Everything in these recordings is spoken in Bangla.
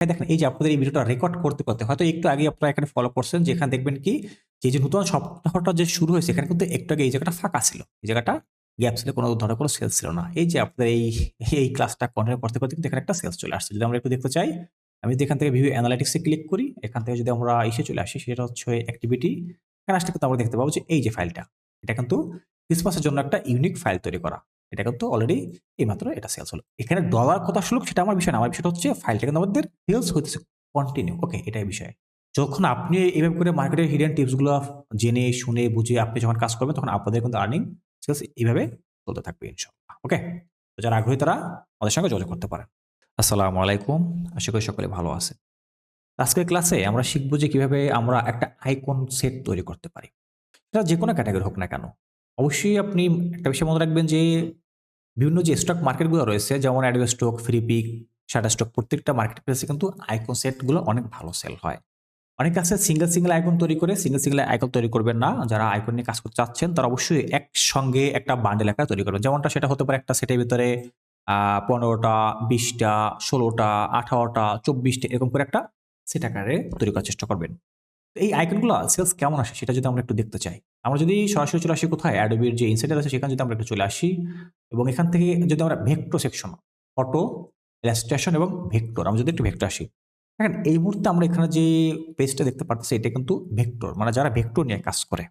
হ্যাঁ, দেখেন এই যে আপনাদের এই ভিডিওটা রেকর্ড করতে করতে হয়তো একটু আগে আপনারা এখানে ফলো করছেন যেখানে দেখবেন কি যে যে নতুন সপ্তাহটা যে শুরু হয়েছে এখানে কিন্তু একটু আগে এই জায়গাটা ফাঁকা ছিল। এই জায়গাটা গ্যাপ ছিল কোনো ধরনের কোনো সেলস ছিল না। এই যে আপনাদের এই এই ক্লাসটা কন্টিনিউ করতে করতে কিন্তু এখানে একটা সেলস চলে আসছে। যদি আমরা একটু দেখতে চাই আমি যদি এখান থেকে ভিউ অ্যানালাইটিক্সে ক্লিক করি এখান থেকে যদি আমরা এসে চলে আসি সেটা হচ্ছে অ্যাক্টিভিটি এখানে আসলে কিন্তু আমরা দেখতে পাবো যে এই যে ফাইলটা এটা কিন্তু ক্রিসমাসের জন্য একটা ইউনিক ফাইল তৈরি করা। এটা কিন্তু অলরেডি এইমাত্র এটা সেলস হলো। এখানে ডলার কথা আসলো সেটা আমার বিষয় না। আমার বিষয়টা হচ্ছে ফাইলটা কিন্তু আমাদের সেলস হইতেছে কন্টিনিউ ওকে এটাই বিষয়। যখন আপনি এইভাবে করে মার্কেটের হিডেন টিপসগুলো জেনে শুনে বুঝে আপনি যখন কাজ করবেন তখন আপনাদের কিন্তু আর্নিং সেলস এইভাবে চলতে থাকবে ইনশাল্লাহ ওকে তো যারা আগ্রহী তারা আমাদের সঙ্গে যোগাযোগ করতে পারেন। আসসালামু আলাইকুম। আশা করি সকলে ভালো আছে আজকের ক্লাসে আমরা শিখব যে কীভাবে আমরা একটা আইকন সেট তৈরি করতে পারি। সেটা যে কোনো ক্যাটাগরি হোক না কেন। অবশ্যই আপনি একটা বিষয় মনে রাখবেন যে বিভিন্ন যে স্টক মার্কেটগুলো রয়েছে, যেমন Adobe stock Freepik Shutterstock প্রত্যেকটা মার্কেট প্লেসে কিন্তু আইকন সেটগুলো অনেক ভালো সেল হয়। অনেক আছে সিঙ্গেল সিঙ্গেল আইকন তৈরি করে সিঙ্গেল সিঙ্গেল আইকন তৈরি করবেন না। যারা আইকন নিয়ে কাজ করতে চাচ্ছেন, তারা অবশ্যই একসঙ্গে একটা বান্ডেল আকার তৈরি করবেন। যেমনটা সেটা হতে পারে একটা সেটের ভিতরে পনেরোটা, বিশটা, ষোলোটা, আঠারোটা, চব্বিশটা, এরকম করে একটা সেট আকারে তৈরি করার চেষ্টা করবেন। এই আইকনগুলো সেলস কেমন আসে সেটা যদি আমরা একটু দেখতে চাই। আমরা যদি সরাসরি চলে আসি কোথায়? অ্যাডোবির যে ইনসাইডার আছে, সেখানে যদি আমরা একটু চলে আসি, এবং এখান থেকে যদি আমরা ভেক্টর সেকশন ফটো ইলাস্ট্রেশন এবং ভেক্টর আমরা যদি একটু ভেক্টর আসি। দেখেন, এই মুহূর্তে আমরা এখানে যে পেজটা দেখতে পাচ্ছি এটা কিন্তু ভেক্টর মানে যারা ভেক্টর নিয়ে কাজ করে।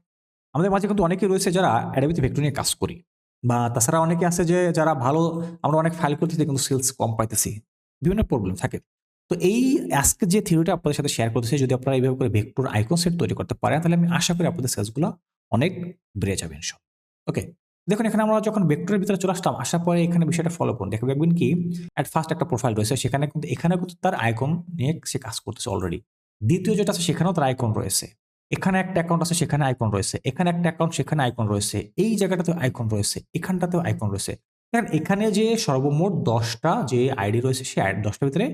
আমাদের মাঝে কিন্তু অনেকেই রয়েছে যারা অ্যাডোবিতে ভেক্টর নিয়ে কাজ করি। বা তাছাড়া অনেকে আছে যে যারা ভালো, আমরা অনেক ফাইল করতেছি, কিন্তু সেলস কম পাইতেছি। বিভিন্ন প্রবলেম থাকে। তো এই আজকে যে থিওরিটা আপনাদের সাথে শেয়ার করতেছি, যদি আপনারা এইভাবে করে ভেক্টর আইকন সেট তৈরি করতে পারেন, তাহলে আমি আশা করি আপনাদের সেলসগুলো অনেক বেড়ে যাবে সব ওকে দেখুন, এখানে আমরা যখন ভেক্টরের ভিতরে চলে আসলাম, আসার পরে এখানে বিষয়টা ফলো করুন। দেখবেন দেখবেন কি অ্যাট ফার্স্ট একটা প্রোফাইল রয়েছে, সেখানে কিন্তু এখানে কিন্তু তার আইকন নিয়ে সে কাজ করতেছে অলরেডি দ্বিতীয় যেটা আছে, সেখানেও তার আইকন রয়েছে। এখানে একটা অ্যাকাউন্ট আছে, সেখানে আইকন রয়েছে। এখানে একটা অ্যাকাউন্ট সেখানে আইকন রয়েছে। এই জায়গাটাতে আইকন রয়েছে, এখানটাতেও আইকন রয়েছে। দেখেন এখানে যে সর্বমোট দশটা যে আইডি রয়েছে সেই দশটার ভিতরে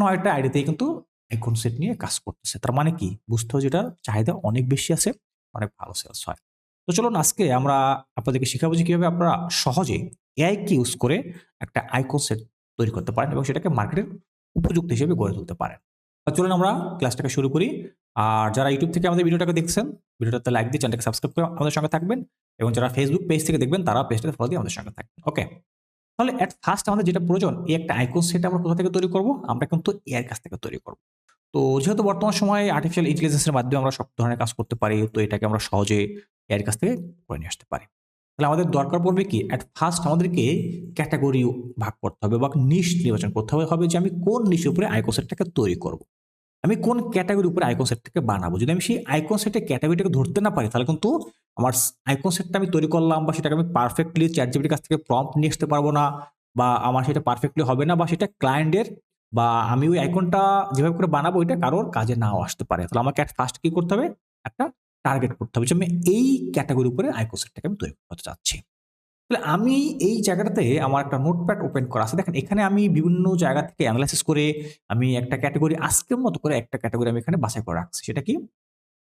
নয়টা আইডিতেই কিন্তু আইকন সেট নিয়ে কাজ করতেছে। তার মানে কি? বুঝতে হবে যেটা চাহিদা অনেক বেশি আছে। অনেক ভালো সেলস হয়। তো চলুন আজকে আমরা আপনাদেরকে শেখাবো যে কীভাবে আপনারা সহজে এআইকে ইউজ করে একটা আইকন সেট তৈরি করতে পারেন এবং সেটাকে মার্কেটের উপযুক্ত হিসেবে গড়ে তুলতে পারেন। চলুন আমরা ক্লাসটাকে শুরু করি। আর যারা ইউটিউব থেকে আমাদের ভিডিওটাকে দেখছেন, ভিডিওটাতে লাইক দিয়ে চ্যানেলটাকে সাবস্ক্রাইব করে আমাদের সঙ্গে থাকবেন এবং যারা ফেসবুক পেজ থেকে দেখবেন তারা পেজটাকে ফলো দিয়ে আমাদের সঙ্গে থাকবেন। ওকে তাহলে অ্যাট ফার্স্ট আমাদের যেটা প্রয়োজন, এই একটা আইকন সেট আমরা কোথা থেকে তৈরি করব? আমরা কিন্তু এর কাছ থেকে তৈরি করব। তো যেহেতু বর্তমান সময়ে আর্টিফিশিয়াল ইন্টেলিজেন্সের মাধ্যমে আমরা সব ধরনের কাজ করতে পারি, তো এটাকে আমরা সহজে এর কাছ থেকে করে নিয়ে আসতে পারি। তাহলে আমাদের দরকার পড়বে কি? অ্যাট ফার্স্ট আমাদেরকে ক্যাটাগরি ভাগ করতে হবে বা নিশ নির্বাচন করতে হবে হবে যে আমি কোন নিশের উপরে আইকন সেটটাকে তৈরি করব। আমি কোন ক্যাটাগরির উপরে আইকন সেটটাকে বানাবো? যদি আমি সেই আইকন সেটের ক্যাটাগরিটাকে ধরতে না পারি, তাহলে কিন্তু আমার আইকন সেটটা আমি তৈরি করলাম বা সেটাকে আমি পারফেক্টলি চ্যাট জিবিটির কাছ থেকে প্রম্পট নিয়ে আসতে পারব না বা আমার সেটা পারফেক্টলি হবে না বা সেটা ক্লায়েন্টের বা আমি ওই আইকনটা যেভাবে করে বানাবো ওইটা কারোর কাজে নাও আসতে পারে। তাহলে আমাকে ফার্স্ট কি করতে হবে? একটা টার্গেট করতে হবে। যে আমি এই ক্যাটাগরির উপরে আইকন সেটটাকে আমি তৈরি করতে চাচ্ছি। তাহলে আমি এই জায়গাটাতে আমার একটা নোটপ্যাড ওপেন করা আছে। দেখেন এখানে আমি বিভিন্ন জায়গা থেকে অ্যানালাইসিস করে আমি একটা ক্যাটাগরি আজকের মতো করে একটা ক্যাটাগরি আমি এখানে বাছাই করে রাখছি। সেটা কি?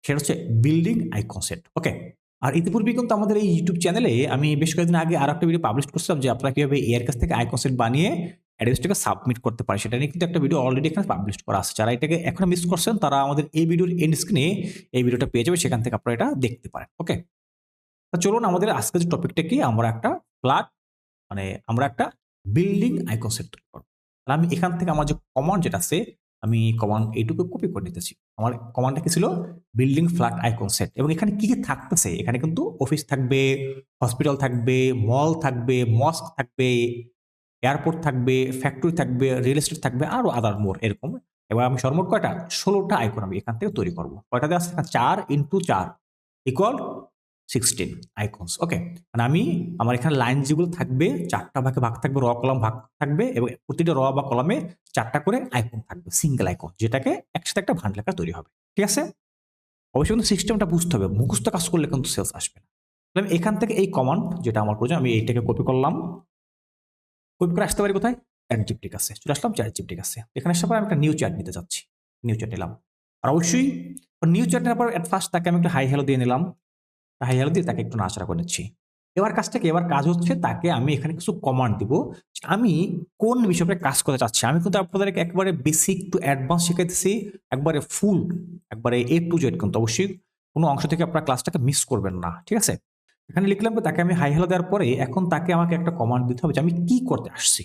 সেটা হচ্ছে বিল্ডিং আইকন সেট ওকে আর ইতিপূর্বে কিন্তু আমাদের এই ইউটিউব চ্যানেলে আমি বেশ কয়েকদিন আগে আর একটা ভিডিও পাবলিশ করছিলাম যে আপনারা কীভাবে এয়ার কাছ থেকে আইকন সেট বানিয়ে অ্যাড্রেসটাকে সাবমিট করতে পারে। সেটা নিয়ে কিন্তু একটা ভিডিও অলরেডি এখানে পাবলিশ করা আছে। যারা এটাকে এখনও মিস করছেন, তারা আমাদের এই ভিডিওর এন্ড স্ক্রিনে এই ভিডিওটা পেয়ে যাবে সেখান থেকে আপনারা এটা দেখতে পারেন। ওকে তা চলুন, আমাদের আজকের যে টপিকটা কি? আমরা একটা ফ্ল্যাট মানে আমরা একটা বিল্ডিং আইকন সেট করব। তাহলে আমি এখান থেকে আমার যে কমান্ড যেটা আছে, আমি কমান্ড এইটুকু কপি করে নিতেছি। আমার কমান্ডটা কি ছিল? বিল্ডিং ফ্ল্যাট আইকন সেট এবং এখানে কি কি থাকতেছে? এখানে কিন্তু অফিস থাকবে হসপিটাল থাকবে মল থাকবে মস্ক থাকবে এয়ারপোর্ট থাকবে ফ্যাক্টরি থাকবে রিয়েল এস্টেট থাকবে আরও আদার মোর এরকম। এবার আমি সর্বমোট কয়টা? ষোলোটা আইকন আমি এখান থেকে তৈরি করব। কয়টা দিয়ে আসছে চার ইন্টু চার ইকুয়াল সিক্সটিন আইকনস ওকে মানে আমি আমার এখানে লাইন যেগুলো থাকবে, চারটা ভাগে ভাগ থাকবে র কলাম ভাগ থাকবে এবং প্রতিটা র বা কলামে চারটা করে আইকন থাকবে সিঙ্গেল আইকন যেটাকে একসাথে একটা ভান্ড লেখা তৈরি হবে, ঠিক আছে? অবশ্যই কিন্তু সিস্টেমটা বুঝতে হবে, মুখস্থ কাজ করলে কিন্তু সেলস আসবে না। এখান থেকে এই কমান্ড যেটা আমার প্রয়োজন, আমি এইটাকে কপি করলাম কপি করে আসতে পারি কোথায়? চ্যাট জিপটিক আছে চলে আসলাম চ্যাট জিপটিক আছে এখানে আসার পর আমি একটা নিউ চ্যাট নিতে যাচ্ছি। নিউ চ্যাট নিলাম। আর অবশ্যই নিউ চ্যাট নেওয়ার পর অ্যাট ফার্স্ট তাকে আমি একটা হাই হ্যালো দিয়ে নিলাম। হাই হ্যালো দিয়ে তাকে একটু নাচড়া করে নিচ্ছি। এবার কাজটা কি? এবার কাজ হচ্ছে তাকে আমি এখানে কিছু কমান্ড দিব। আমি কোন বিষয়ে কাজ করতে চাচ্ছি? আমি কিন্তু আপনাদেরকে একবারে বেসিক টু অ্যাডভান্স শিখাইতেছি। একবারে ফুল একবারে এ টু জেড কিন্তু। অবশ্যই কোনো অংশ থেকে আপনার ক্লাসটাকে মিস করবেন না। ঠিক আছে? এখানে লিখলাম তাকে আমি হাই হ্যালো দেওয়ার পরে এখন তাকে আমাকে একটা কমান্ড দিতে হবে যে আমি কি করতে আসছি।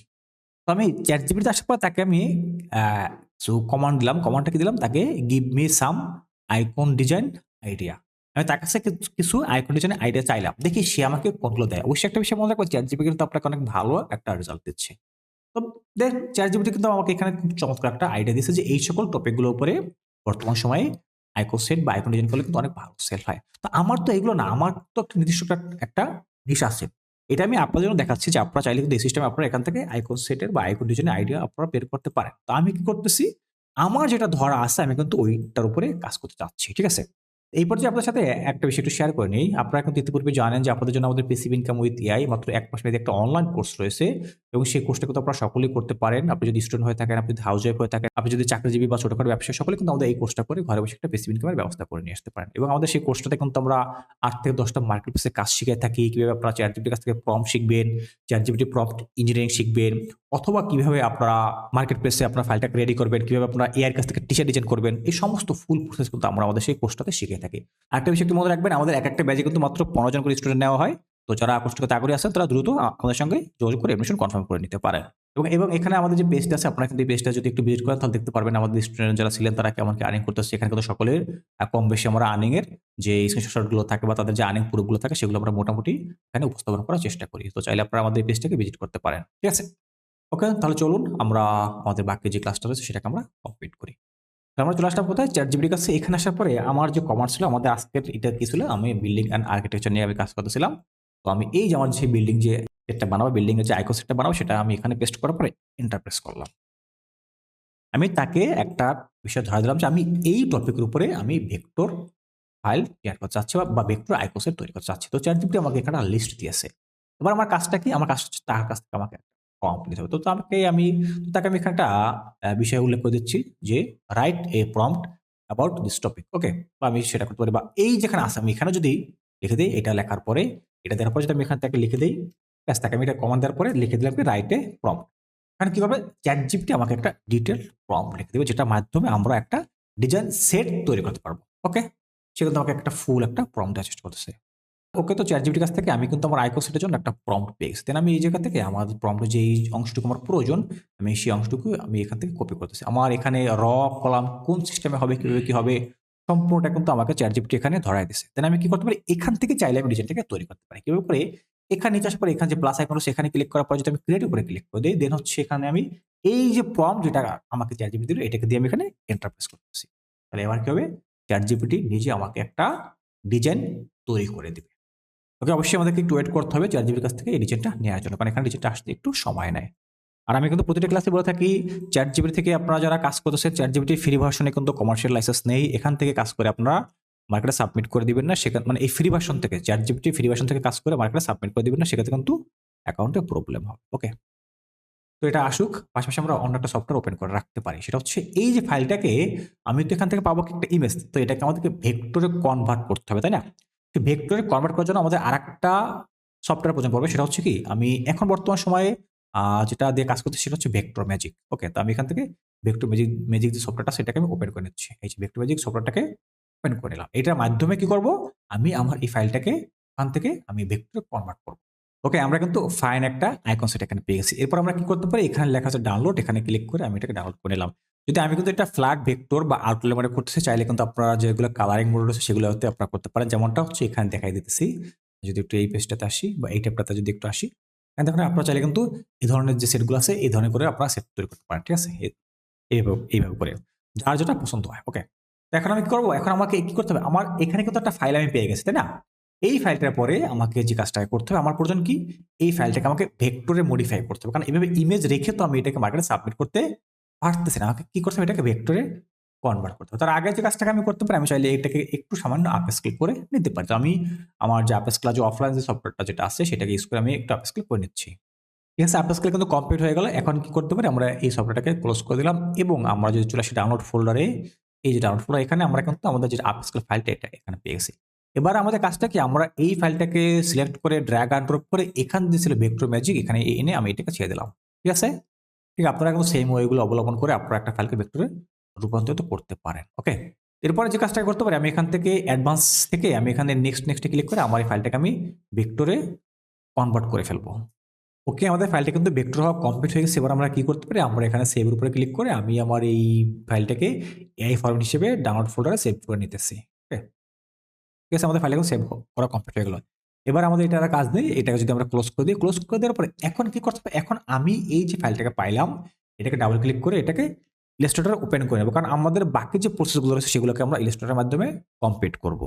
তো আমি চ্যাট জিবিতে আসার পর তাকে আমি সো কমান্ড দিলাম কমান্ডটা কি দিলাম? তাকে give me some icon design idea আমি তার কাছে কিছু- আইকন ডিজাইন আইডিয়া চাইলাম। দেখি সে আমাকে কোনগুলো দেয়। অবশ্যই একটা বিষয় মনে রাখব চ্যাট জিবি কিন্তু আপনাকে অনেক ভালো একটা রেজাল্ট দিচ্ছে। তো দেখ চ্যাট জিবিটি কিন্তু আমাকে এখানে খুব চমৎকার একটা আইডিয়া দিচ্ছে যে এই সকল টপিকগুলোর উপরে বর্তমান সময়ে আইকো সেট বা আইকোনোজেন করলে কিন্তু অনেক ভালো সেল হয়। তো আমার তো এগুলো না আমার তো একটা নির্দিষ্ট একটা- একটা নিশ আছে। এটা আমি আপনাদের জন্য দেখাচ্ছি যে আপনারা চাইলে কিন্তু এই সিস্টেমে আপনারা এখান থেকে আইকন সেটের বা আইকন ডিজাইনের আইডিয়া আপনারা বের করতে পারেন। তো আমি কি করতেছি? আমার যেটা ধরা আছে আমি কিন্তু ওইটার উপরে কাজ করতে চাচ্ছি ঠিক আছে? এই পর্যায়ে আপনার সাথে একটা বিষয় একটু শেয়ার করে নিই। আপনারা কিন্তু ইতিপূর্বে জানেন যে আপনাদের জন্য আমাদের পেসিভ ইনকাম উইথ এআই মাত্র এক মাস মেয়াদী একটা অনলাইন কোর্স রয়েছে এবং সেই কোর্সটা কিন্তু আপনারা সকলেই করতে পারেন। আপনি যদি স্টুডেন্ট হয়ে থাকেন, আপনি যদি হাউস ওয়াইফ হয়ে থাকেন, আপনি যদি চাকরিজীবী বা ছোটখাটো ব্যবসা সকলে কিন্তু আমাদের এই কোর্সটা করে ঘরে বসে একটা পেসিভ ইনকামের ব্যবস্থা করে নিয়ে আসতে পারেন। এবং আমাদের সেই কোর্সটাতে কিন্তু আমরা আট থেকে দশটা মার্কেট প্লেসে কাজ শিখে থাকি। কীভাবে আপনারা চ্যাট জিপিটির কাছ থেকে প্রম শিখবেন চ্যাট জিপিটি প্রম্পট ইঞ্জিনিয়ারিং শিখবেন, অথবা কীভাবে আপনারা মার্কেট প্লেসে আপনার ফাইলটাকে রেডি করবেন, কীভাবে আপনারা এআর কাছ থেকে টিচার ডিজাইন করবেন, এই সমস্ত ফুল প্রসেস কিন্তু আমরা আমাদের সেই কোর্সটাতে শিখে থাকি। আরেকটা বিষয় একটু মনে রাখবেন, আমাদের এক একটা ব্যাচে কিন্তু মাত্র পনেরো জন করে স্টুডেন্ট নেওয়া হয়। তো যারা আকস্মিকতা আগ্রহী আছেন, তারা দ্রুত আমাদের সঙ্গে যোগাযোগ করে এডমিশন কনফার্ম করে নিতে পারেন। এবং এবং এখানে আমাদের যে পেজটা আছে, আপনারা কিন্তু পেজটা যদি একটু ভিজিট করেন, তাহলে দেখতে পারবেন আমাদের স্টুডেন্ট যারা ছিলেন, তারা কেমন কি আর্নিং করতেছে। এখানে কিন্তু সকলের কম বেশি আমরা আর্নিং এর যে স্ক্রিনশটগুলো থাকে বা তাদের যে আর্নিং প্রুফগুলো থাকে, সেগুলো আমরা মোটামুটি এখানে উপস্থাপন করার চেষ্টা করি। তো চাইলে আপনারা আমাদের পেজটাকে ভিজিট করতে পারেন। ঠিক আছে? ওকে তাহলে চলুন, আমরা আমাদের বাকি যে ক্লাসটা রয়েছে, সেটাকে আমরা কমপ্লিট করি। তো আমরা চলে আসলাম কোথায়? চ্যাট জিবির কাছে। এখানে আসার পরে আমার যে কমার্স ছিল, আমাদের আজকের এটা কি ছিল? আমি বিল্ডিং অ্যান্ড আর্কিটেকচার নিয়ে আমি কাজ করতেছিলাম। তো আমি এই যে আমার যে বিল্ডিং যে সেটটা বানাবো বিল্ডিং এর যে আইকো সেটটা বানাবো, সেটা আমি এখানে পেস্ট করার পরে ইন্টারপ্রেস করলাম। আমি তাকে একটা বিষয় ধরা দিলাম যে আমি এই টপিকের উপরে আমি ভেক্টর ফাইল শেয়ার করতে চাচ্ছি বা- ভেক্টর আইকো সেট তৈরি করতে চাচ্ছি। তো চ্যাট জিপিটি আমাকে এখানে লিস্ট দিয়েছে। এবার আমার কাজটা কি? আমার কাজটা হচ্ছে তার কাছ থেকে আমাকে নিতে হবে তো তাকে আমি তাকে আমি এখানে একটা বিষয় উল্লেখ করে দিচ্ছি যে write a prompt about this topic okay তো আমি সেটা করতে পারি। বা এই যেখানে আছে, আমি এখানে যদি লিখে দিই, এটা লেখার পরে, এটা দেওয়ার পরে যদি আমি এখানে তাকে লিখে দিই, ব্যাস, তাকে আমি এটা কমান দেওয়ার পরে লিখে দিলাম কি রাইট এ প্রম্পট এখানে কি করবে চ্যাট জিপটি আমাকে একটা ডিটেল প্রম্পট লিখে দেবে, যেটার মাধ্যমে আমরা একটা ডিজাইন সেট তৈরি করতে পারব ওকে সে কিন্তু আমাকে একটা ফুল একটা প্রম্পট দেওয়ার চেষ্টা করতেছে। ওকে তো চ্যাট জিপিটির কাছ থেকে আমি কিন্তু আমার আইকো সেটের জন্য একটা প্রম্পট পেয়ে গেছি দেন আমি এই জায়গা থেকে আমার প্রম্পটের যে এই অংশটুকু আমার প্রয়োজন, আমি সেই অংশটুকু আমি এখান থেকে কপি করতেছি আমার এখানে র কলাম কোন সিস্টেমে হবে, কীভাবে কি হবে, সম্পূর্ণটা কিন্তু আমাকে চ্যাট জিপিটি এখানে ধরাই দিছে দেন আমি কি করতে পারি? এখান থেকে চাইলে আমি ডিজাইনটাকে তৈরি করতে পারি। কীভাবে করে? এখানে নিচে আসার পরে এখানে যে প্লাস আইকন সেখানে ক্লিক করার পর যদি আমি ক্রিয়েট উপরে ক্লিক করে দিই দেন হচ্ছে এখানে আমি এই যে প্রম যেটা আমাকে চ্যাট জিপিটি দিল, এটাকে দিয়ে আমি এখানে এন্টারপ্রেস করতেছি। তাহলে এবার কি হবে? চ্যাট জিপিটি নিজে আমাকে একটা ডিজাইন তৈরি করে দিবে। ওকে অবশ্যই আমাদেরকে একটু ওয়েট করতে হবে চ্যাট জিপির কাছ থেকে এই ডিজাইনটা নেওয়ার জন্য, কারণ এখানে ডিজাইনটা আসতে একটু সময় নেয়। আর আমি কিন্তু প্রতিটা ক্লাসে বলে থাকি চ্যাট জিবি থেকে আপনারা যারা কাজ করতেছেন চ্যাট জিবিটির ফ্রি ভার্সনে কিন্তু কমার্শিয়াল লাইসেন্স নেই। এখান থেকে কাজ করে আপনারা মার্কেটে সাবমিট করে দিবেন না, সেখানে মানে এই ফ্রি ভার্সন থেকে চ্যাট জিবিটি ফ্রি ভার্সন থেকে কাজ করে মার্কেটে সাবমিট করে দিবেন না, সেক্ষেত্রে কিন্তু অ্যাকাউন্টে প্রবলেম হবে। ওকে তো এটা আসুক, পাশাপাশি আমরা অন্য একটা সফটওয়্যার ওপেন করে রাখতে পারি। সেটা হচ্ছে এই যে ফাইলটাকে আমি তো এখান থেকে পাবো একটা ইমেজ তো এটাকে আমাদেরকে ভেক্টরে কনভার্ট করতে হবে, তাই না? ভেক্টরে কনভার্ট করার জন্য আমাদের আরেকটা সফটওয়্যার প্রয়োজন পড়বে সেটা হচ্ছে কি, আমি এখন বর্তমান সময়ে যেটা দিয়ে কাজ করছি সেটা হচ্ছে ভেক্টর ম্যাজিক ওকে তো আমি এখান থেকে ভেক্টর ম্যাজিক ম্যাজিক যে সফটওয়্যারটা সেটাকে আমি ওপেন করে নিচ্ছি। এই যে ভেক্টর ম্যাজিক সফটওয়্যারটাকে ওপেন করে নিলাম। এটার মাধ্যমে কি করব? আমি আমার এই ফাইলটাকে এখান থেকে আমি ভেক্টরে কনভার্ট করব। ওকে আমরা কিন্তু ফাইন একটা আইকন সেট এখানে পেয়ে গেছি। এরপর আমরা কি করতে পারি? এখানে লেখা আছে ডাউনলোড এখানে ক্লিক করে আমি এটাকে ডাউনলোড করে নিলাম। যদি আমি কিন্তু এটা ফ্ল্যাট ভেক্টর বা আউটলাইন মানে করতেছি চাইলে কিন্তু আপনারা যেগুলো কালারিং মোড রয়েছে সেগুলো হতে আপনারা করতে পারেন। যেমনটা হচ্ছে এখানে দেখাই দিতেছি। যদি একটু এই পেজটাতে আসি বা এই ট্যাবটাতে যদি একটু আসি এখানে দেখুন আপনারা চাইলে কিন্তু এই ধরনের যে সেটগুলো আছে, এই ধরনের করে আপনারা সেট তৈরি করতে পারেন, ঠিক আছে? এইভাবে এইভাবে করে। যার যেটা পছন্দ হয় ওকে এখন আমি কি করব? এখন আমাকে কি করতে হবে? আমার এখানে কিন্তু একটা ফাইল আমি পেয়ে গেছি, তাই না? এই ফাইলটার পরে আমাকে যে কাজটা করতে হবে, আমার প্রয়োজন কি? এই ফাইলটাকে আমাকে ভেক্টরে মডিফাই করতে হবে। কারণ এইভাবে ইমেজ রেখে তো আমি এটাকে মার্কেটে সাবমিট করতে পারতেছি না। আমাকে কি করতে হবে? এটাকে ভেক্টরে কনভার্ট করতে হবে। তার আগে যে কাজটাকে আমি করতে পারি, আমি চাইলে এটাকে একটু সামান্য আপ স্কেল করে নিতে পারি। তো আমি আমার যে আপ স্কেল যে অফলাইন যে সফটওয়্যারটা যেটা আছে, সেটাকে ইউজ করে আমি একটু আপ স্কেল করে নিচ্ছি। ঠিক আছে আপ স্কেল কিন্তু কমপ্লিট হয়ে গেল। এখন কি করতে পারি? আমরা এই সফটওয়্যারটাকে ক্লোজ করে দিলাম এবং আমরা যদি চলে আসি ডাউনলোড ফোল্ডারে এই যে ডাউনলোড ফোল্ডার এখানে আমরা কিন্তু আমাদের যে আপ স্কেল ফাইলটা এটা এখানে পেয়ে গেছি। এবার আমাদের কাজটা কি? আমরা এই ফাইলটাকে সিলেক্ট করে ড্র্যাগ অ্যান্ড ড্রপ করে এখান দিয়ে ছিল ভেক্টর ম্যাজিক, এখানে এনে আমি এটাকে ছেড়ে দিলাম। ঠিক আছে? ঠিক আপনারা কিন্তু সেম ওয়েগুলো অবলম্বন করে আপনারা একটা ফাইলকে ভেক্টরে রূপান্তরিত করতে পারেন ওকে এরপরে যে কাজটা করতে পারি, আমি এখান থেকে অ্যাডভান্স থেকে আমি এখানে নেক্সট নেক্সটে ক্লিক করে আমার এই ফাইলটাকে আমি ভেক্টরে কনভার্ট করে ফেলব। ওকে আমাদের ফাইলটা কিন্তু ভেক্টর হওয়া কমপ্লিট হয়ে গেছে। এবার আমরা কী করতে পারি? আমরা এখানে সেভের উপরে ক্লিক করে আমি আমার এই ফাইলটাকে এআই ফরম্যাট হিসেবে ডাউনলোড ফোল্ডারে সেভ করে নিতেছি। ঠিক আছে, আমাদের ফাইল এখন সেভ করা কমপ্লিট হয়ে গেল। এবার আমাদের এটা কাজ নেই, এটাকে যদি আমরা ক্লোজ করে দিই ক্লোজ করে দেওয়ার পরে এখন কি করতে হবে? এখন আমি এই যে ফাইলটাকে পাইলাম, এটাকে ডাবল ক্লিক করে এটাকে ইলাস্ট্রেটর ওপেন করে নেব, কারণ আমাদের বাকি যে প্রসেসগুলো রয়েছে সেগুলোকে আমরা ইলাস্ট্রেটরের মাধ্যমে কমপ্লিট করব।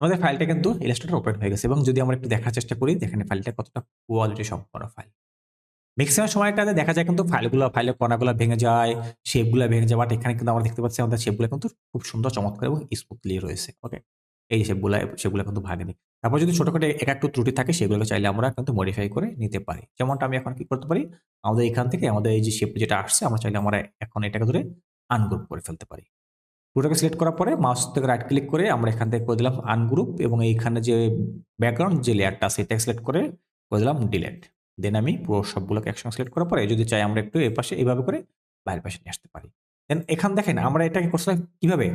আমাদের ফাইলটা কিন্তু ইলাস্ট্রেটর ওপেন হয়ে গেছে এবং যদি আমরা একটু দেখার চেষ্টা করি, দেখেন ফাইলটা কতটা কোয়ালিটি সম্পন্ন ফাইল ম্যাক্সিমাম সময়টাতে দেখা যায় কিন্তু ফাইলগুলো ফাইলের কণাগুলো ভেঙে যায় শেপগুলো ভেঙে যায় বাট এখানে কিন্তু আমরা দেখতে পাচ্ছি আমাদের শেপগুলো কিন্তু খুব সুন্দর, চমৎকার এবং স্মুথলি রয়েছে ওকে এই শেপগুলো সেগুলো কিন্তু ভাগেনি তারপর যদি ছোটখাটো এক একটু ত্রুটি থাকে, সেগুলোকে চাইলে আমরা কিন্তু মডিফাই করে নিতে পারি। যেমনটা আমি এখন কি করতে পারি? আমাদের এখান থেকে আমাদের এই যে শেপ যেটা আসছে, আমরা চাইলে আমরা এখন এটাকে ধরে আনগ্রুপ করে ফেলতে পারি। পুরোটাকে সিলেক্ট করার পরে মাউস থেকে রাইট ক্লিক করে আমরা এখান থেকে করে দিলাম আনগ্রুপ এবং এইখানে যে ব্যাকগ্রাউন্ড যে লেয়ারটা আছে সিলেক্ট করে করে দিলাম ডিলেট দেন আমি পুরো সবগুলোকে একসঙ্গে সিলেক্ট করার পরে যদি চাই আমরা একটু এ পাশে এইভাবে করে বাইরের পাশে নিয়ে আসতে পারি। দেন এখান দেখেন আমরা এটাকে করছিলাম কীভাবে?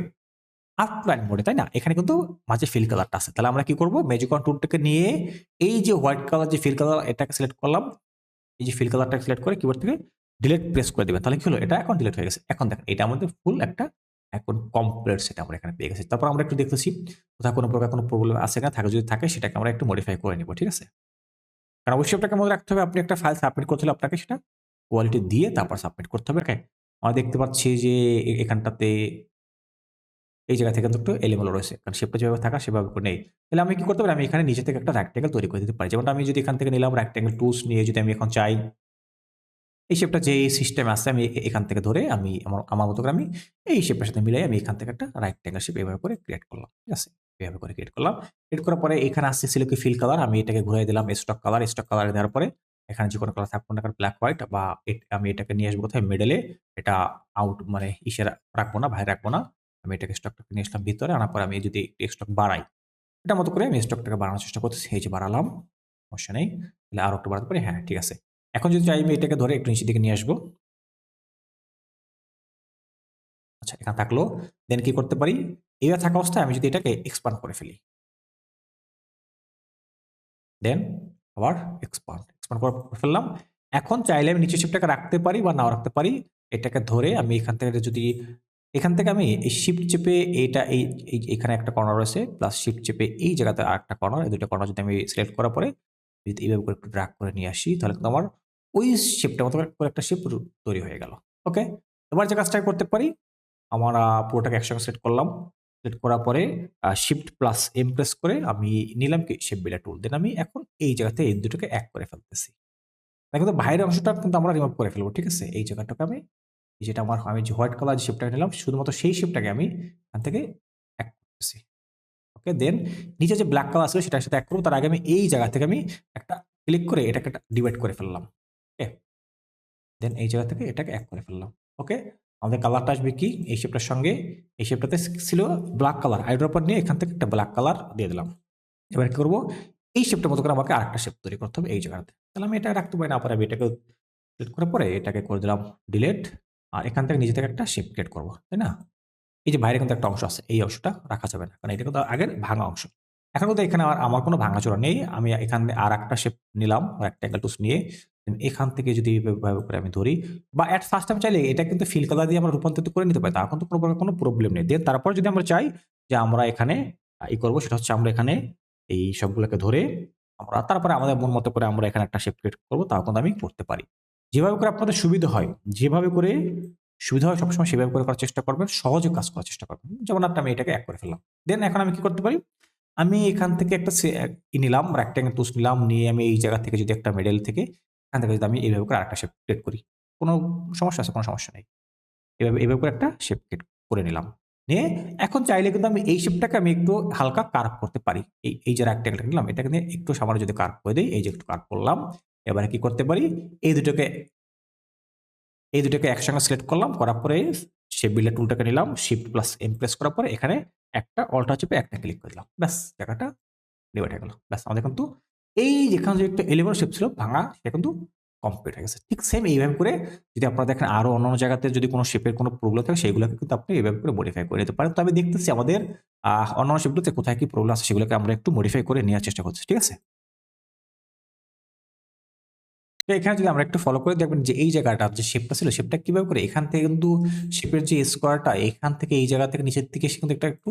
আউটলাইন মোডে তাই না? এখানে কিন্তু মাঝে ফিল কালারটা আছে। তাহলে আমরা কি করব? ম্যাজিকন টুলটাকে নিয়ে এই যে হোয়াইট কালার যে ফিল কালার এটাকে সিলেক্ট করলাম। এই যে ফিল কালারটাকে সিলেক্ট করে কিবোর্ড থেকে ডিলেট প্রেস করে দিবেন। তাহলে কি হলো? এটা এখন ডিলেট হয়ে গেছে। এখন দেখেন, এটা আমাদের ফুল একটা, এখন কমপ্লিট সেটা আমরা এখানে পেয়ে গেছি। তারপর আমরা একটু দেখতেছি, কোথাও কোনো প্রকার কোনো প্রবলেম আছে না থাকে যদি থাকে, সেটাকে আমরা একটু মডিফাই করে নিব, ঠিক আছে? কারণ অবশ্যই আপনাকে মনে রাখতে হবে, আপনি একটা ফাইল সাবমিট করতে হলে আপনাকে সেটা কোয়ালিটি দিয়ে তারপর সাবমিট করতে হবে আমরা দেখতে পাচ্ছি যে এখানটাতে এই জায়গা থেকে কিন্তু একটু এলিমেলো রয়েছে। কারণ শেপটা যেভাবে থাকা, সেভাবে নেই। তাহলে আমি কি করতে পারি? আমি এখানে নিজে থেকে একটা র্যাক্টেঙ্গেল তৈরি করে দিতে পারি। যেমনটা আমি যদি এখান থেকে নিলাম র্যাক্টেঙ্গেল টুলস নিয়ে যদি আমি এখন চাই। এই শেপটা যে সিস্টেম আছে, আমি এখান থেকে ধরে আমি আমার আমার মতো করে আমি এই শেপের সাথে মিলাই আমি এখান থেকে একটা রাইট ট্যাঙ্গেল শেপ এভাবে করে ক্রিয়েট করলাম। ঠিক আছে? এভাবে করে ক্রিয়েট করলাম। ক্রিয়েট করার পরে এখানে আসছে ছিল কি ফিল কালার আমি এটাকে ঘুরিয়ে দিলাম স্টক কালার স্টক কালার দেওয়ার পরে এখানে যে কোনো কালার থাকব না কারণ ব্ল্যাক হোয়াইট বা আমি এটাকে নিয়ে আসব কোথায়? মিডলে এটা আউট মানে ইসে রাখব না, বাইরে রাখব না। আমি এটাকে স্টকটাকে নিয়ে আসলাম ভিতরে, আনার পরে আমি যদি স্টক বাড়াই এটা মতো করে আমি স্টকটাকে বাড়ানোর চেষ্টা করতেছি। এই যে বাড়ালাম, সমস্যা নেই, তাহলে আরও একটু বাড়াতে পারি? হ্যাঁ ঠিক আছে। এখন যদি চাই আমি এটাকে ধরে একটু নিচের দিকে নিয়ে আসব। আচ্ছা এখানে থাকল দেন কি করতে পারি? এইভাবে থাকা অবস্থায় আমি যদি এটাকে এক্সপান্ড করে ফেলি। দেন আবার এক্সপান্ড এক্সপান্ড করে ফেললাম। এখন চাইলে আমি নিচের শিপটাকে রাখতে পারি বা নাও রাখতে পারি। এটাকে ধরে আমি এখান থেকে যদি এখান থেকে আমি এই শিফট চেপে এইটা এই এখানে একটা কর্নার রয়েছে প্লাস শিফট চেপে এই জায়গাতে আরেকটা কর্নার এই দুটো কর্নার যদি আমি সিলেক্ট করার পরে যদি এইভাবে করে একটু ড্রাগ করে নিয়ে আসি, তাহলে কিন্তু আমার ওই শেপটার মতো করে একটা শেপ তৈরি হয়ে গেল ওকে এবার যে কাজটা করতে পারি, আমরা পুরোটাকে একসঙ্গে সেট করলাম সেট করার পরে শিফট প্লাস এম প্রেস করে আমি নিলাম কি শেপ বিলা টুল দেন আমি এখন এই জায়গাতে এই দুটোকে এক করে ফেলতেছি। দেখো তো বাইরের অংশটা কিন্তু আমরা রিমুভ করে ফেলব, ঠিক আছে? এই জায়গাটাকে আমি যেটা আমার আমি যে হোয়াইট কালার যে শেপটাকে নিলাম, শুধুমাত্র সেই শেপটাকে আমি এখান থেকে এক করতেছি ওকে দেন নিচে যে ব্ল্যাক কালার ছিল সেটার সাথে এক করব, তার আগে আমি এই জায়গা থেকে আমি একটা ক্লিক করে এটাকে একটা ডিভাইড করে ফেললাম। ওকে দেন এই জায়গা থেকে এটাকে এক করে ফেললাম। ওকে আমাদের কালারটা আসবে কি? এই শেপটার সঙ্গে, এই শেপটাতে ছিল ব্ল্যাক কালার আইড্রপার নিয়ে এখান থেকে একটা ব্ল্যাক কালার দিয়ে দিলাম। এবার কি করব? এই শেপটার মতো করে আমাকে আরেকটা শেপ তৈরি করতে হবে এই জায়গাতে তাহলে আমি এটা রাখতে পারি, না পরে আমি এটাকে সিলেক্ট করার পরে এটাকে করে দিলাম ডিলেট আর এখান থেকে নিজে থেকে একটা শেপ ক্রিয়েট করব, তাই না? এই যে বাইরে কিন্তু একটা অংশ আছে, এই অংশটা রাখা যাবে না, কারণ এটা কিন্তু আগের ভাঙা অংশ। এখন কিন্তু এখানে আর আমার কোনো ভাঙাচোরা নেই, আমি এখানে আর একটা শেপ নিলাম একটা অ্যাঙ্গেল টুস নিয়ে এখান থেকে যদি করে আমি ধরি, বা অ্যাট ফার্স্ট টাইম চাইলে এটা কিন্তু ফিল কালার দিয়ে আমরা রূপান্তরিত করে নিতে পারি তখন তো কোনো কোনো প্রবলেম নেই। দিয়ে তারপর যদি আমরা চাই যে আমরা এখানে ই করব, সেটা হচ্ছে আমরা এখানে এই সবগুলোকে ধরে আমরা, তারপরে আমাদের মন মতো করে আমরা এখানে একটা শেপ ক্রিয়েট করব, তাও কিন্তু আমি করতে পারি। যেভাবে করে আপনাদের সুবিধা হয়, যেভাবে করে সুবিধা হয় সবসময় সেভাবে করে করার চেষ্টা করবেন, সহজে কাজ করার চেষ্টা করবেন। যেমন একটা আমি এটাকে এক করে ফেললাম। দেন এখন আমি কি করতে পারি? আমি এখান থেকে একটা ই নিলাম রেক্ট্যাঙ্গেল টুস নিলাম, নিয়ে আমি এই জায়গা থেকে যদি একটা মেডেল থেকে এখান থেকে যদি আমি এইভাবে করে আরেকটা শেপ ক্রিয়েট করি। কোনো সমস্যা আছে? কোনো সমস্যা নেই। এভাবে এভাবে করে একটা শেপ ক্রিয়েট করে নিলাম। নিয়ে এখন চাইলে কিন্তু আমি এই শেপটাকে আমি একটু হালকা কার্ভ করতে পারি। এই এই যে রেক্ট্যাঙ্গেলটা নিলাম, এটাকে নিয়ে একটু সামান্য যদি কার্ভ করে দিই, এই যে একটু কার্ভ করলাম এবারে কি করতে পারি? এই দুটোকে এই দুটোকে একসঙ্গে সিলেক্ট করলাম করার পরে শেপ বিল্ডার টুলটাকে নিলাম শিফট প্লাস এম প্রেস করার পরে এখানে একটা অল্টার চেপে একটা ক্লিক করে দিলাম। ব্যাস জায়গাটা ডিভাইড হয়ে গেল। ব্যাস আমাদের কিন্তু এই যেখানে যে একটা এলিভেন শেপ ছিল ভাঙা সেটা কিন্তু কমপ্লিট হয়ে গেছে। ঠিক সেম এইভাবে করে যদি আপনারা দেখেন আরও অন্যান্য জায়গাতে যদি কোনো শেপের কোনো প্রবলেম থাকে সেগুলোকে কিন্তু আপনি এইভাবে করে মডিফাই করে নিতে পারেন। তো আমি দেখতেছি আমাদের আহ, অন্যান্য শেপগুলোতে কোথায় কি প্রবলেম আছে সেগুলোকে আমরা একটু মডিফাই করে নেওয়ার চেষ্টা করছি। ঠিক আছে? এখানে যদি আমরা একটু ফলো করে দেখবেন যে এই জায়গাটা, যে শেপটা ছিল শেপটা কীভাবে করে এখান থেকে কিন্তু শেপের যে স্কোয়ারটা এখান থেকে এই জায়গা থেকে নিচের দিকে সে কিন্তু একটা একটু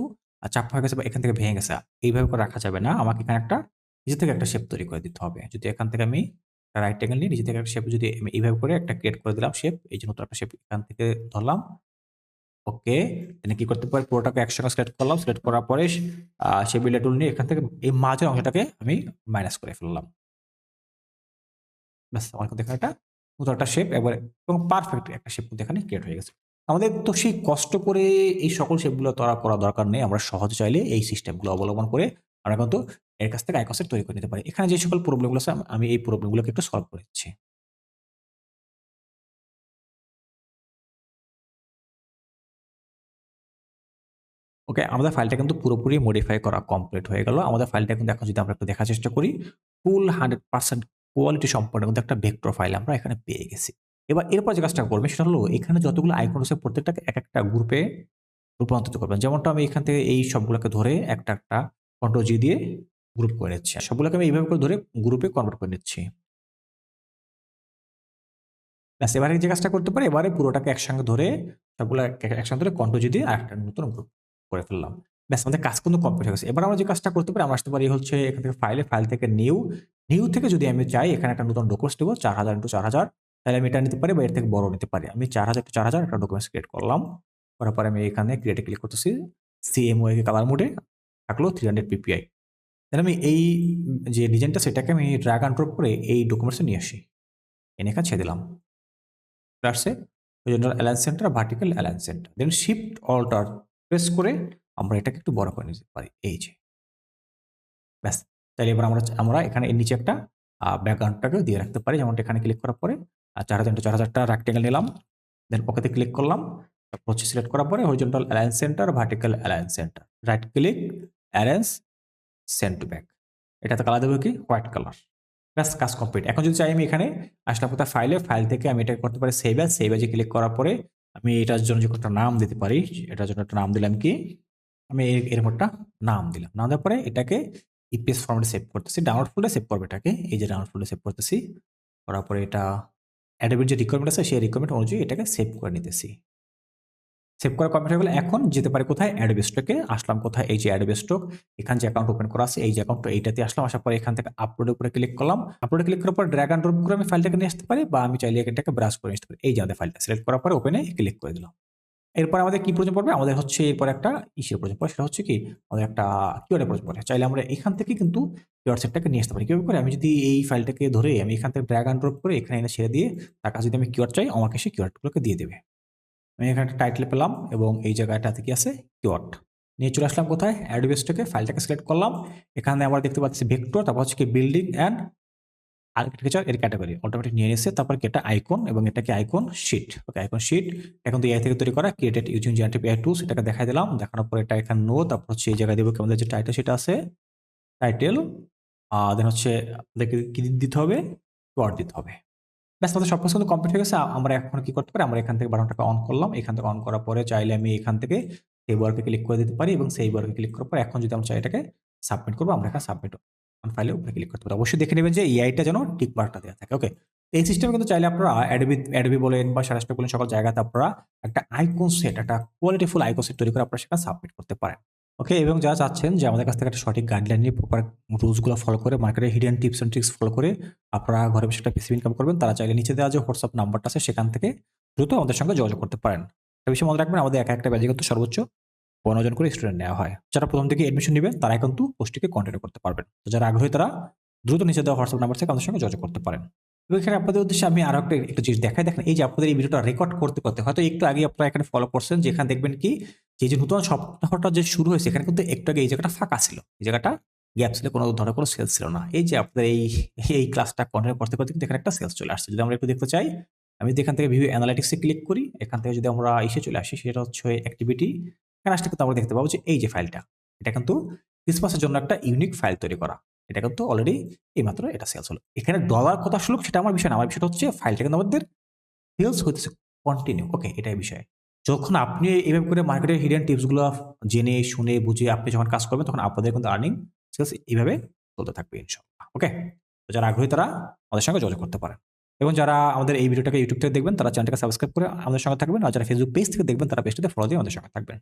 চাপ হয়ে গেছে বা এখান থেকে ভেঙে গেছে। এইভাবে করে রাখা যাবে না। আমাকে এখানে একটা নিজে থেকে একটা শেপ তৈরি করে দিতে হবে। যদি এখান থেকে আমি রাইট অ্যাঙ্গেল নিয়ে নিজে থেকে একটা শেপ যদি আমি এইভাবে করে একটা ক্রিয়েট করে দিলাম শেপ এই জন্য নতুন একটা শেপ এখান থেকে ধরলাম ওকে then কি করতে পারি? পুরোটাকে একসঙ্গে সিলেক্ট করলাম। সিলেক্ট করার পরে সে বিলে টুল নিয়ে এখান থেকে এই মাঝের অংশটাকে আমি মাইনাস করে ফেললাম। ব্যাস, আমার কিন্তু এখানে একটা নতুন শেপ একবারে এবং পারফেক্ট একটা শেপ কিন্তু এখানে ক্রিয়েট হয়ে গেছে। আমাদের তো সেই কষ্ট করে এই সকল শেপগুলো তৈরি করা দরকার নেই, আমরা সহজে চাইলে এই সিস্টেমগুলো অবলম্বন করে আমরা কিন্তু এর কাছ থেকে আইকনসেট তৈরি করে নিতে পারি। এখানে যে সকল প্রবলেমগুলো আছে, আমি এই প্রবলেমগুলোকে একটু সলভ করে দিচ্ছি। ওকে আমাদের ফাইলটা কিন্তু পুরোপুরি মডিফাই করা কমপ্লিট হয়ে গেল। আমাদের ফাইলটা কিন্তু এখন যদি আমরা একটু দেখার চেষ্টা করি ফুল হান্ড্রেড পার্সেন্ট কোয়ালিটি সম্পন্ন কিন্তু একটা ভেক্টর ফাইল আমরা এখানে পেয়ে গেছি। এবার এরপর যে কাজটা করবে সেটা হলো এখানে যতগুলো আইকন আছে প্রত্যেকটাকে এক একটা গ্রুপে রূপান্তরিত করবেন। যেমনটা আমি এখান থেকে এই সবগুলোকে ধরে একটা একটা কন্ট্রোল জি দিয়ে গ্রুপ করে নিচ্ছি। সবগুলোকে আমি এইভাবে করে ধরে গ্রুপে কনভার্ট করে নিচ্ছি। ব্যাস, এবারে যে কাজটা করতে পারে, এবারে পুরোটাকে একসঙ্গে ধরে সবগুলো একসঙ্গে ধরে কন্ট্রোল জি দিয়ে আরেকটা নতুন গ্রুপ করে ফেললাম। ব্যাস, আমাদের কাজ কিন্তু কমপ্লিট হয়ে গেছে। এবার আমরা যে কাজটা করতে পারি, আমরা আসতে পারি হচ্ছে এখান থেকে ফাইলে ফাইল থেকে নিউ নিউ থেকে যদি আমি চাই, এখানে একটা নতুন ডকুমেন্টস দেবো চার হাজার ইন্টু চার হাজার, তাহলে আমি এটা নিতে পারি বা এর থেকে বড় নিতে পারি। আমি চার হাজার চার হাজার একটা ডকুমেন্টস ক্রিয়েট করলাম। করার পরে আমি এখানে ক্রিয়েটে ক্লিক করতেছি সিএমওয়ে কালার মোডে থাকল থ্রি হান্ড্রেড পিপিআই তাহলে আমি এই যে ডিজাইনটা সেটাকে আমি ড্রাগ অ্যান্ড ড্রপ করে এই ডকুমেন্টসে নিয়ে আসি। এনে এখানে ছেড়ে দিলাম। প্লাসে horizontal alliance centre vertical alliance centre then shift alter press করে আমরা এটাকে একটু বড় করে নিতে পারি, এই যে। ব্যাস তাহলে এবার আমরা আমরা এখানে এর নিচে একটা ব্যাকগ্রাউন্ডটাকেও দিয়ে রাখতে পারি। যেমন এখানে ক্লিক করার পরে চার হাজার চার হাজারটা রেক্টেঙ্গেল নিলাম দেন ওকেতে ক্লিক করলাম, তারপর হচ্ছে সিলেক্ট করার পরে horizontal alliance centre vertical alliance centre right click arrange send to back এটাতে কালার দেবো কি? হোয়াইট কালার ব্যাস, কাজ কমপ্লিট এখন যদি চাই আমি এখানে আসলাম কোথায়? ফাইলে ফাইল থেকে আমি এটা করতে পারি সেভ অ্যাজ সেভ অ্যাজে ক্লিক করার পরে আমি এটার জন্য যে একটা নাম দিতে পারি, এটার জন্য একটা নাম দিলাম কি? আমি এর- এরকম একটা নাম দিলাম। নাম দেওয়ার পরে এটাকে ইপিএস ফর্মেটে সেভ করতেছি। ডাউনলোড ফোল্ডে সেভ করবে এটাকে। এই যে ডাউনলোড ফোল্ডে সেভ করতেছি। করার পরে এটা অ্যাডোবির যে রিকোয়ারমেন্ট আছে, সেই রিকোয়ারমেন্ট অনুযায়ী এটাকে সেভ করে নিতেছি। সেভ করা কমপ্লিট হয়ে গেলে এখন যেতে পারে কোথায়? অ্যাডোবি স্টকে আসলাম কোথায়? এই যে অ্যাডোবি স্টক এখানে যে অ্যাকাউন্ট ওপেন করা আছে, এই যে অ্যাকাউন্ট এইটাতে আসলাম। আসার পরে এখান থেকে আপলোডের উপরে ক্লিক করলাম। আপলোডে ক্লিক করার পর ড্র্যাগ অ্যান্ড ড্রপ করে আমি ফাইলটাকে নিয়ে আসতে পারি বা আমি চাইলে এটাকে ব্রাশ করে নিতে পারি। এই যে আমাদের ফাইলটা সিলেক্ট করার পরে ওপেনে ক্লিক করে দিলাম। এরপর আমাদের কি প্রয়োজন পড়বে? আমাদের হচ্ছে এরপর একটা ইসের প্রয়োজন পড়ে। সেটা হচ্ছে কি? আমাদের একটা কিওয়ার্ডের প্রয়োজন পড়ে। চাইলে আমরা এখান থেকে কিন্তু কিওয়ার্ড সেটটাকে নিয়ে আসতে পারি। কীভাবে করে? আমি যদি এই ফাইলটাকে ধরে আমি এখান থেকে ড্র্যাগ অ্যান্ড ড্রপ করে এখানে এনে ছেড়ে দিয়ে তার কাছে যদি আমি কিওয়ার্ড চাই, আমাকে সেই কিওয়ার্ডগুলোকে দিয়ে দেবে। আমি এখানে একটা টাইটেল পেলাম এবং এই জায়গাটাতে কি আছে? কিওয়ার্ড নিয়ে চলে আসলাম কোথায়? অ্যাডোবেসটাকে ফাইলটাকে সিলেক্ট করলাম। এখানে আমরা দেখতে পাচ্ছি ভেক্টর, তারপর হচ্ছে কি বিল্ডিং অ্যান্ড আর্কিটেকচার এর ক্যাটাগরি অটোমেটিক নিয়ে এসে তারপর কি এটা আইকন এবং এটা কি icon sheet okay icon sheet এখন তো এআই থেকে তৈরি করা created using generative AI tools এটাকে দেখাই দিলাম, দেখানোর পর এটা এখানে নো তারপর হচ্ছে এই জায়গায় দেবো আমাদের যে টাইটেল সেটা আছে টাইটেল দেন হচ্ছে আমাদেরকে কি দিতে হবে ওয়ার্ড দিতে হবে। ব্যাস, আমাদের সব কিছু কিন্তু কমপ্লিট হয়ে গেছে আমরা এখন কি করতে পারি, আমরা এখান থেকে বাটনটাকে অন করলাম, এখান থেকে অন করার পরে চাইলে আমি এখান থেকে সেই ওয়ার্কে ক্লিক করে দিতে পারি এবং সেই ওয়ার্কে ক্লিক করার পর এখন যদি আমরা চাই এটাকে সাবমিট করব, আমরা এখানে সাবমিট ফাইলে উপরে ক্লিক করতে পারি। অবশ্যই দেখে নেবেন যে এআইটা যেন টিক মার্কটা দেওয়া থাকে ওকে এই সিস্টেমে কিন্তু চাইলে আপনারা অ্যাডবি অ্যাডবি বলেন বা সারাস্টক বলেন, সকল জায়গাতে আপনারা একটা আইকন সেট একটা কোয়ালিটিফুল আইকন সেট তৈরি করে আপনারা সেটা সাবমিট করতে পারেন ওকে এবং যারা চাচ্ছেন যে আমাদের কাছ থেকে একটা সঠিক গাইডলাইন নিয়ে প্রপার রুলসগুলো ফলো করে মার্কেটে hidden tips and tricks follow করে আপনারা ঘরে বসে একটা পেসিভ ইনকাম করবেন, তারা চাইলে নিচে দেওয়া যে হোয়াটসঅ্যাপ নাম্বারটা আছে সেখান থেকে দ্রুত আমাদের সঙ্গে যোগাযোগ করতে পারেন। একটা বিষয় মনে রাখবেন, আমাদের এক একটা ব্যাচে কিন্তু সর্বোচ্চ পনেরো জন করে স্টুডেন্ট নেওয়া হয়। যারা প্রথম থেকে এডমিশন নেবেন তারা কিন্তু পোস্টটিকে কন্টিনিউ করতে পারবেন। তো যারা আগ্রহী, তারা দ্রুত নিচে দেওয়া হোয়াটসঅ্যাপ নাম্বার থেকে আমাদের সঙ্গে যোগাযোগ করতে পারেন। এবং এখানে আপনাদের উদ্দেশ্যে আমি আরও একটা একটু জিনিস দেখাই। দেখেন, এই যে আপনাদের এই ভিডিওটা রেকর্ড করতে করতে, হয়তো একটু আগে আপনারা এখানে ফলো করছেন, যেখানে দেখবেন কি, যে যে নতুন সপ্তাহটা যে শুরু হয়েছে, এখানে কিন্তু একটু আগে এই জায়গাটা ফাঁকা ছিল। এই জায়গাটা গ্যাপ ছিল, কোনো ধরনের কোনো সেলস ছিল না। এই যে আপনাদের এই এই ক্লাসটা কন্টিনিউ করতে করতে কিন্তু এখানে একটা সেলস চলে আসছে। যদি আমরা একটু দেখতে চাই, আমি যদি এখান থেকে ভিউ অ্যানালাইটিক্সে ক্লিক করি, এখান থেকে যদি আমরা এসে চলে আসি, সেটা হচ্ছে অ্যাক্টিভিটি এখানে আসলে কিন্তু আমরা দেখতে পাবো যে এই যে ফাইলটা এটা কিন্তু ক্রিসমাসের জন্য একটা ইউনিক ফাইল তৈরি করা। এটা কিন্তু অলরেডি এইমাত্র এটা সেলস হলো। এখানে ডলার কথা আসলো সেটা আমার বিষয় না, আমার বিষয়টা হচ্ছে ফাইলটা কিন্তু আমাদের সেলস হইতেছে কন্টিনিউ ওকে এটাই বিষয়। যখন আপনি এইভাবে করে মার্কেটের হিডেন টিপসগুলো জেনে, শুনে, বুঝে আপনি যখন কাজ করবেন, তখন আপনাদের কিন্তু আর্নিং সেলস এইভাবে চলতে থাকবে ইনশাল্লাহ ওকে তো যারা আগ্রহী তারা আমাদের সঙ্গে যোগাযোগ করতে পারেন। এবং যারা আমাদের এই ভিডিওটাকে ইউটিউব থেকে দেখবেন, তারা চ্যানেলটাকে সাবস্ক্রাইব করে আমাদের সঙ্গে থাকবেন। আর যারা ফেসবুক পেজ থেকে দেখবেন, তারা পেজটাতে ফলো দিয়ে আমাদের সঙ্গে থাকবেন।